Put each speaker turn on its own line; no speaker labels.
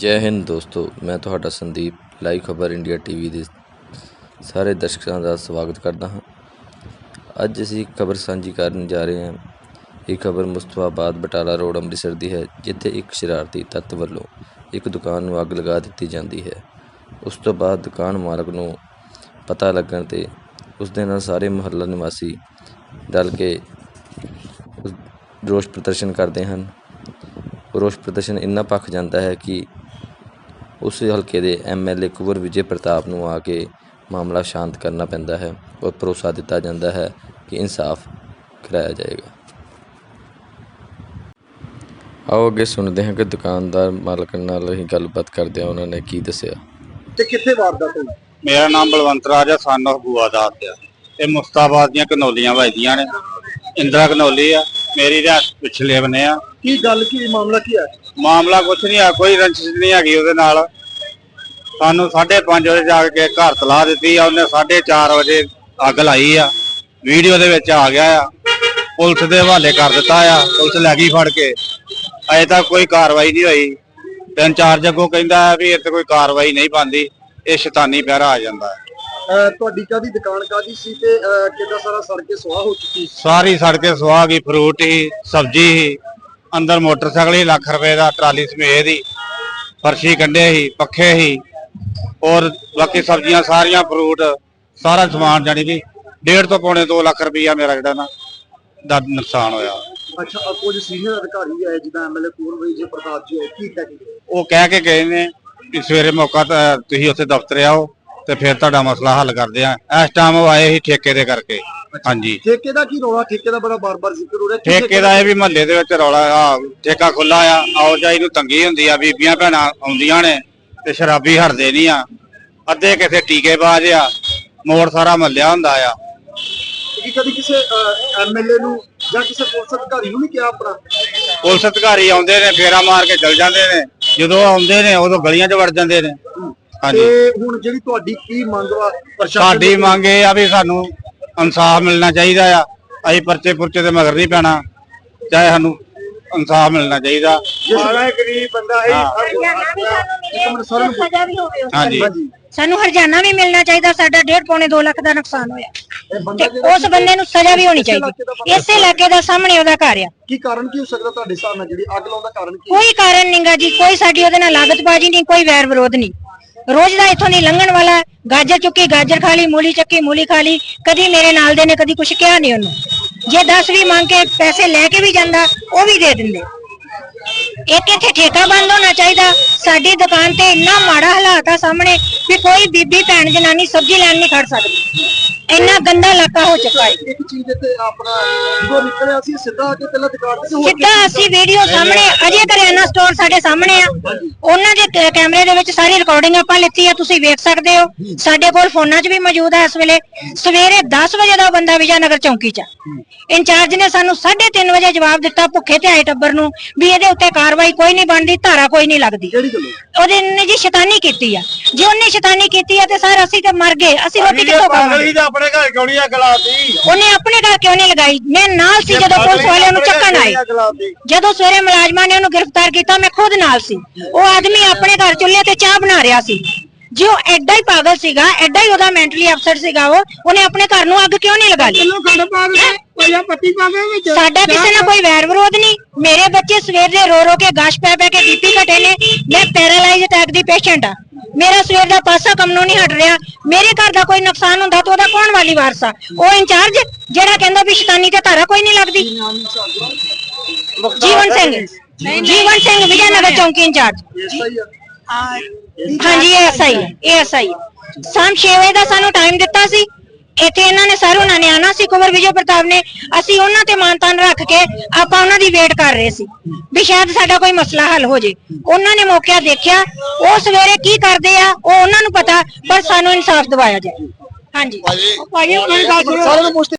ਜੈ ਹਿੰਦ ਦੋਸਤੋ, ਮੈਂ ਤੁਹਾਡਾ ਸੰਦੀਪ, ਲਾਈਵ ਖਬਰ ਇੰਡੀਆ ਟੀਵੀ ਦੇ ਸਾਰੇ ਦਰਸ਼ਕਾਂ ਦਾ ਸਵਾਗਤ ਕਰਦਾ ਹਾਂ। ਅੱਜ ਅਸੀਂ ਖਬਰ ਸਾਂਝੀ ਕਰਨ ਜਾ ਰਹੇ ਹਾਂ। ਇਹ ਖਬਰ ਮੁਸਤਫਾਬਾਦ ਬਟਾਲਾ ਰੋਡ ਅੰਮ੍ਰਿਤਸਰ ਦੀ ਹੈ, ਜਿੱਥੇ ਇੱਕ ਸ਼ਰਾਰਤੀ ਤੱਤ ਵੱਲੋਂ ਇੱਕ ਦੁਕਾਨ ਨੂੰ ਅੱਗ ਲਗਾ ਦਿੱਤੀ ਜਾਂਦੀ ਹੈ। ਉਸ ਤੋਂ ਬਾਅਦ ਦੁਕਾਨ ਮਾਲਕ ਨੂੰ ਪਤਾ ਲੱਗਣ ਤੇ ਉਸ ਦੇ ਨਾਲ ਸਾਰੇ ਮੁਹੱਲਾ ਨਿਵਾਸੀ ਰਲ ਕੇ ਰੋਸ ਪ੍ਰਦਰਸ਼ਨ ਕਰਦੇ ਹਨ। ਰੋਸ ਪ੍ਰਦਰਸ਼ਨ ਇੰਨਾ ਭਖ ਜਾਂਦਾ ਹੈ ਕਿ ਉਸ ਹਲਕੇ ਦੇ ਐਮਐਲਏ ਕੁਵਰ ਵਿਜੇ ਪ੍ਰਤਾਪ ਨੂੰ ਆ ਕੇ ਮਾਮਲਾ ਸ਼ਾਂਤ ਕਰਨਾ ਪੈਂਦਾ ਹੈ ਔਰ ਭਰੋਸਾ ਦਿੱਤਾ ਜਾਂਦਾ ਹੈ ਕਿ ਇਨਸਾਫ ਕਰਾਇਆ ਜਾਏਗਾ। ਆਓ ਅੱਗੇ ਸੁਣਦੇ ਹਾਂ ਕਿ ਦੁਕਾਨਦਾਰ ਮਾਲਕ ਨਾਲ ਅਸੀਂ ਗੱਲਬਾਤ ਕਰਦੇ ਹਾਂ ਉਹਨਾਂ ਨੇ ਕੀ ਦੱਸਿਆ।
ਤੇ ਕਿੱਥੇ ਵਾਰਦਾਤ ਹੋਈ?
ਮੇਰਾ ਨਾਮ ਬਲਵੰਤ ਰਾਜ ਆ ਸਨ ਬੂਆ ਦਾਸ ਆ ਇਹ ਮੁਸਤਾਬਾਦ ਦੀਆਂ ਕਨੌਲੀਆਂ ਵੱਜਦੀਆਂ ਨੇ। ਇੰਦਰਾ ਕਨੌਲੀ ਆ। ਮੇਰੀ ਦਾ ਪਿਛਲੇ ਬਨੇ ਆ।
ਕੀ ਗੱਲ ਕੀ ਮਾਮਲਾ ਕੀ ਹੈ
ਮਾਮਲਾ ਕੁਛ ਨਹੀਂ ਆ ਕੋਈ ਰੰਜਿਸ਼ ਨਹੀਂ ਹੈਗੀ ਉਹਦੇ ਨਾਲ। ਸਾਨੂੰ 5:30 ਵਜੇ ਜਾ ਕੇ ਘਰ ਤਲਾ ਦਿੱਤੀ ਆ ਉਹਨੇ 4:30 ਵਜੇ ਅੱਗ ਲਾਈ ਆ। ਵੀਡੀਓ ਦੇ ਵਿੱਚ ਆ ਗਿਆ ਆ। ਪੁਲਿਸ ਦੇ ਹਵਾਲੇ ਕਰ ਦਿੱਤਾ ਆ ਪੁਲਿਸ ਲੈ ਗਈ ਫੜ ਕੇ। ਅਜੇ ਤੱਕ ਕੋਈ ਕਾਰਵਾਈ ਨਹੀਂ ਹੋਈ। ਤੇ ਇੰਚਾਰਜ ਅੱਗੋਂ ਕਹਿੰਦਾ ਵੀ ਇੱਥੇ ਕੋਈ ਕਾਰਵਾਈ ਨਹੀਂ ਪਾਉਂਦੀ ਇਹ ਸ਼ੈਤਾਨੀ ਪਹਿਰਾ ਆ ਜਾਂਦਾ ਹੈ
ਤੁਹਾਡੀ ਕਾਦੀ ਦੁਕਾਨ ਕਾਦੀ ਸੀ ਤੇ ਕਿੱਦਾਂ ਸਾਰਾ ਸੜ ਕੇ ਸੁਆਹ ਹੋ ਚੁੱਕੀ ਸੀ?
ਸਾਰੀ ਸੜਕੇ ਸੁਆਹ ਗਈ ਫਰੂਟ ਹੀ ਸਬਜ਼ੀ ਹੀ ਅੰਦਰ ਮੋਟਰਸਾਈਕਲ ਹੀ ਲੱਖ ਰੁਪਏ ਦਾ ਟਰਾਲੀ ਸਮੇਤ ਹੀ ਫਰਸ਼ੀ ਕੰਡੇ ਹੀ ਪੱਖੇ ਹੀ ਔਰ ਬਾਕੀ ਸਬਜ਼ੀਆਂ ਸਾਰੀਆਂ ਫਰੂਟ ਸਾਰਾ ਸਮਾਨ ਜਾਨੀ ਕਿ ਡੇਢ ਤੋਂ ਪੌਣੇ 2 ਲੱਖ ਰੁਪਈਆ ਮੇਰਾ ਜਿਹੜਾ ਨਾ ਦਾ ਨੁਕਸਾਨ ਹੋਇਆ।
ਅੱਛਾ ਕੁਝ ਸੀਨੀਅਰ ਅਧਿਕਾਰੀ ਆਏ ਜਿੱਦਾਂ ਐਮਐਲਏ ਪੂਰਨ ਵਿਜੇ ਪ੍ਰਤਾਪ ਜੀ ਆਏ ਕੀ ਕਹਿ ਕੇ
ਉਹ ਕਹਿ ਕੇ ਗਏ ਨੇ ਕਿ ਸਵੇਰੇ ਮੌਕਾ ਤੁਸੀਂ ਉੱਥੇ ਦਫ਼ਤਰ ਆਓ ਤੇ ਫਿਰ ਤੁਹਾਡਾ ਮਸਲਾ ਹੱਲ ਕਰਦੇ ਆ। ਇਸ ਟਾਈਮ ਉਹ ਆਏ ਸੀ ਠੇਕੇ ਦੇ ਕਰਕੇ। ਹਾਂਜੀ।
ਠੇਕੇ ਦਾ ਕੀ ਰੌਲਾ? ਠੇਕੇ ਦਾ ਬੜਾ ਬਾਰ-ਬਾਰ ਜ਼ਿਕਰ ਹੋ ਰਿਹਾ।
ਠੇਕੇ ਦਾ ਇਹ ਵੀ ਮਹੱਲੇ ਦੇ ਵਿੱਚ ਰੌਲਾ ਆ। ਠੇਕਾ ਖੁੱਲਾ ਆ। ਆਉਜਾਈ ਨੂੰ ਤੰਗੀ ਹੁੰਦੀ ਆ ਬੀਬੀਆਂ ਭੈਣਾਂ ਆਉਂਦੀਆਂ ਨੇ ਤੇ ਸ਼ਰਾਬੀ ਹਟਦੇ ਨਹੀਂ ਆ। ਅੱਧੇ ਕਿਸੇ ਟੀਕੇ ਬਾਜ ਆ। ਮੋੜ ਸਾਰਾ ਮਹੱਲਿਆ ਹੁੰਦਾ ਆ।
ਕੀ ਕਦੀ ਕਿਸੇ ਐਮਐਲਏ ਨੂੰ ਜਾਂ ਕਿਸੇ ਪੁਲਿਸ ਅਧਿਕਾਰੀ ਨੂੰ ਨਹੀਂ ਕਿਹਾ ਆਪਣਾ?
ਪੁਲਿਸ ਅਧਿਕਾਰੀ ਆਉਂਦੇ ਨੇ ਫੇਰਾ ਮਾਰ ਕੇ ਚਲ ਜਾਂਦੇ ਨੇ। ਜਦੋਂ ਆਉਂਦੇ ਨੇ ਉਦੋਂ ਗਲੀਆਂ 'ਚ ਵੜ ਜਾਂਦੇ ਨੇ। ਹਾਂਜੀ।
ਤੇ ਹੁਣ ਜਿਹੜੀ ਤੁਹਾਡੀ ਕੀ ਮੰਗ ਵਾ ਪ੍ਰਸ਼ਾਸਨ
ਸਾਡੀ? ਮੰਗ ਇਹ ਆ ਵੀ ਸਾਨੂੰ ਇਨਸਾਫ ਮਿਲਣਾ ਚਾਹੀਦਾ ਆ। ਅਸੀਂ ਪਰਚੇ ਪੁਰਚੇ ਤੇ ਮਗਰ ਨਹੀਂ ਪੈਣਾ। ਚਾਹੇ ਸਾਨੂੰ ਇਨਸਾਫ ਮਿਲਣਾ ਚਾਹੀਦਾ।
ਗਰੀਬ ਬੰਦਾ ਹੈ।
ਸਜ਼ਾ ਵੀ ਹੋਵੇ ਉਸ
ਹਾਂਜੀ।
ਹਾਂਜੀ।
ਸਾਨੂੰ ਹਰਜਾਨਾ ਵੀ ਮਿਲਣਾ ਚਾਹੀਦਾ। ਸਾਡਾ 1.5 ਪੌਣੇ 2 ਲੱਖ ਦਾ ਨੁਕਸਾਨ ਹੋਇਆ। ਤੇ ਉਸ ਬੰਦੇ ਨੂੰ ਸਜ਼ਾ ਵੀ ਹੋਣੀ ਚਾਹੀਦੀ। ਇਸੇ ਇਲਾਕੇ ਦਾ ਸਾਹਮਣੇ ਉਹਦਾ ਘਰ ਆ।
ਕੀ ਕਾਰਨ ਕੀ ਹੋ ਸਕਦਾ ਤੁਹਾਡੇ ਹਿਸਾਬ ਨਾਲ? ਜਿਹੜੀ ਅੱਗ ਲਾਉਣ ਦਾ ਕਾਰਨ ਕੀ
ਕੋਈ ਕਾਰਨ ਨਹੀਂਗਾ ਜੀ। ਕੋਈ ਸਾਡੀ ਉਹਦੇ ਨਾਲ ਲਾਗਤਬਾਜ਼ੀ ਨਹੀਂ ਕੋਈ ਵੈਰ ਵਿਰੋਧ ਨਹੀਂ। ਰੋਜ਼ ਦਾ ਇਥੋਂ ਦੀ ਲੰਘਣ ਵਾਲਾ ਗਾਜਰ ਚੁੱਕੀ, ਗਾਜਰ ਖਾ ਲਈ, ਮੂਲੀ ਚੱਕੀ, ਮੂਲੀ ਖਾ ਲਈ। ਕਦੀ ਮੇਰੇ ਨਾਲ ਦੇ ਨੇ, ਕਦੀ ਕੁਛ ਕਿਹਾ ਨਹੀਂ ਉਹਨੂੰ। ਜੇ 10 ਵੀ ਮੰਗ ਕੇ ਪੈਸੇ ਲੈ ਕੇ ਵੀ ਜਾਂਦਾ, ਉਹ ਵੀ ਦੇ ਦਿੰਦੇ। ਇੱਕ ਇੱਥੇ ਠੇਕਾ ਬੰਦ ਹੋਣਾ ਚਾਹੀਦਾ। ਸਾਡੀ ਦੁਕਾਨ ਤੇ ਇੰਨਾ ਮਾੜਾ ਹਾਲਾਤ ਆ ਸਾਹਮਣੇ ਵੀ ਕੋਈ ਬੀਬੀ ਭੈਣ ਜਨਾਨੀ ਸਬਜ਼ੀ ਲੈਣ ਨਹੀਂ ਖੜ ਸਕਦੀ। ਇੰਨਾ ਗੰਦਾ ਇਲਾਕਾ ਹੋ ਚੁੱਕਾ ਹੈ।
ਇੱਕ ਚੀਜ਼ ਤੇ ਆਪਣਾ ਜਦੋਂ ਨਿਕਲਿਆ ਸੀ ਸਿੱਧਾ ਆ ਕੇ ਪਹਿਲਾਂ ਦੁਕਾਨ ਤੇ ਹੋਰ
ਸਿੱਧਾ ਅਸੀਂ ਵੀਡੀਓ ਸਾਹਮਣੇ ਅਜੇ ਕਰਿਆਨਾ ਸਟੋਰ ਸਾਡੇ ਸਾਹਮਣੇ ਆ। ਉਹਨਾਂ ਦੇ ਕ- ਕੈਮਰੇ ਦੇ ਵਿੱਚ ਸਾਰੀ ਰਿਕਾਰਡਿੰਗ ਆਪਾਂ ਲਿੱਤੀ ਆ ਤੁਸੀਂ ਵੇਖ ਸਕਦੇ ਹੋ। ਸਾਡੇ ਕੋਲ ਫੋਨਾਂ 'ਚ ਵੀ ਮੌਜੂਦ ਹੈ ਇਸ ਵੇਲੇ। ਸਵੇਰੇ 10 ਵਜੇ ਦਾ ਬੰਦਾ ਵਿਜਯਨਗਰ ਚੌਂਕੀ 'ਚ ਆ। ਇੰਚਾਰਜ ਨੇ ਸਾਨੂੰ 3:30 ਵਜੇ ਜਵਾਬ ਦਿੱਤਾ ਭੁੱਖੇ ਤੇ ਆਏ ਟੱਬਰ ਨੂੰ ਵੀ ਇਹਦੇ ਉੱਤੇ ਕਾਰਵਾਈ ਕੋਈ ਨਹੀਂ ਬਣਦੀ ਧਾਰਾ ਕੋਈ ਨਹੀਂ ਲੱਗਦੀ।
ਕਿਹੜੀ ਗੱਲੋਂ?
ਉਹਦੇ ਨੇ ਜੀ ਸ਼ੈਤਾਨੀ ਕੀਤੀ ਆ। ਜੇ ਉਹਨੇ ਸ਼ੈਤਾਨੀ ਕੀਤੀ ਆ ਤੇ ਸਰ ਅਸੀਂ ਤੇ ਮਰ ਗਏ ਅਸੀਂ ਰੋਟੀ ਕਿੱਥੋਂ ਖਾਵਾਂਗੇ?
ਤਾਂ ਆਪਣੇ ਘਰ ਕਿਉਂ ਨਹੀਂ ਅੱਗ ਲਾਤੀ
ਉਹਨੇ ਆਪਣੇ ਘਰ ਕਿਉਂ ਨਹੀਂ ਲਗਾਈ? ਮੈਂ ਨਾਲ ਸੀ ਜਦੋਂ ਪੁਲਿਸ ਵਾਲੇ ਉਹਨੂੰ ਚੱਕਣ ਆਏ ਜਦੋਂ ਸਵੇਰੇ ਮੁਲਾਜ਼ਮਾਂ ਨੇ ਉਹਨੂੰ ਗ੍ਰਿਫਤਾਰ ਕੀਤਾ ਮੈਂ ਖੁਦ ਨਾਲ ਸੀ। ਉਹ ਆਦਮੀ ਆਪਣੇ ਘਰ ਚੁੱਲ੍ਹੇ ਤੇ ਚਾਹ ਬਣਾ ਰਿਹਾ ਸੀ। ਜੇ ਉਹ ਐਡਾ ਹੀ ਪਾਗਲ ਸੀਗਾ ਐਡਾ ਹੀ ਉਹਦਾ ਮੈਂਟਲੀ ਅਪਸੈਟ ਸੀਗਾ ਉਹ ਉਹਨੇ ਆਪਣੇ ਘਰ ਨੂੰ ਅੱਗ ਕਿਉਂ ਨਹੀਂ ਲਗਾ ਲਈ ਸਾਡਾ ਕਿਸੇ ਨਾਲ ਕੋਈ ਵੈਰ ਵਿਰੋਧ ਨਹੀਂ। ਮੇਰੇ ਬੱਚੇ ਸਵੇਰ ਦੇ ਰੋ ਰੋ ਕੇ ਗਾਸ਼ ਪੈ ਪੈ ਕੇ ਬੀਪੀ ਘਟੇ ਨੇ ਮੈਂ ਪੈਰਾਲਾਈਜ਼ ਅਟੈਕ ਦੀ ਪੇਸ਼ੈਂਟ ਆ। ਮੇਰਾ ਸਵੇਰ ਦਾ ਪਾਸਾ ਕੰਮ ਨੂੰ ਨਹੀਂ ਹਟ ਰਿਹਾ। ਮੇਰੇ ਘਰ ਦਾ ਕੋਈ ਨੁਕਸਾਨ ਹੁੰਦਾ ਤਾਂ ਉਹਦਾ ਕੌਣ ਵਾਲੀ ਵਾਰਸ ਆ? ਉਹ ਇੰਚਾਰਜ ਜਿਹੜਾ ਕਹਿੰਦਾ ਵੀ ਸ਼ੈਤਾਨੀ ਤੇ ਧਾਰਾ ਕੋਈ ਨਹੀਂ ਲੱਗਦੀ। ਜੀਵਨ ਸਿੰਘ ਜੀਵਨ ਸਿੰਘ ਵਿਜયਨਗਰ ਚੌਂਕੀ ਇੰਚਾਰਜ। ਹਾਂਜੀ ਇਹ ਐਸਆਈ ਐਸਆਈ ਸ਼ਾਮ 6 ਵਜੇ ਦਾ ਸਾਨੂੰ ਟਾਈਮ ਦਿੱਤਾ ਸੀ। ਇੱਥੇ ਇਹਨਾਂ ਨੇ ਸਰ ਉਹਨਾਂ ਨੇ ਆਣਾ ਸੀ ਕੁਵਰ ਵਿਜੇ ਪ੍ਰਤਾਪ ਨੇ ਅਸੀਂ ਉਹਨਾਂ ਤੇ ਮਾਨਤਾਨ ਰੱਖ ਕੇ ਆਪਾਂ ਉਹਨਾਂ ਦੀ ਵੇਟ ਕਰ ਰਹੇ ਸੀ ਵੀ ਸ਼ਾਇਦ ਸਾਡਾ ਕੋਈ ਮਸਲਾ ਹੱਲ ਹੋ ਜੇ। ਉਹਨਾਂ ਨੇ ਮੌਕਾ ਦੇਖਿਆ ਉਹ ਸਵੇਰੇ ਕੀ ਕਰਦੇ ਆ ਉਹ ਉਹਨਾਂ ਨੂੰ ਪਤਾ ਪਰ ਸਾਨੂੰ ਇਨਸਾਫ ਦਿਵਾਇਆ ਜਾਏ। ਹਾਂਜੀ।
ਸਾਰਿਆਂ ਨੂੰ ਪੁੱਛਦੇ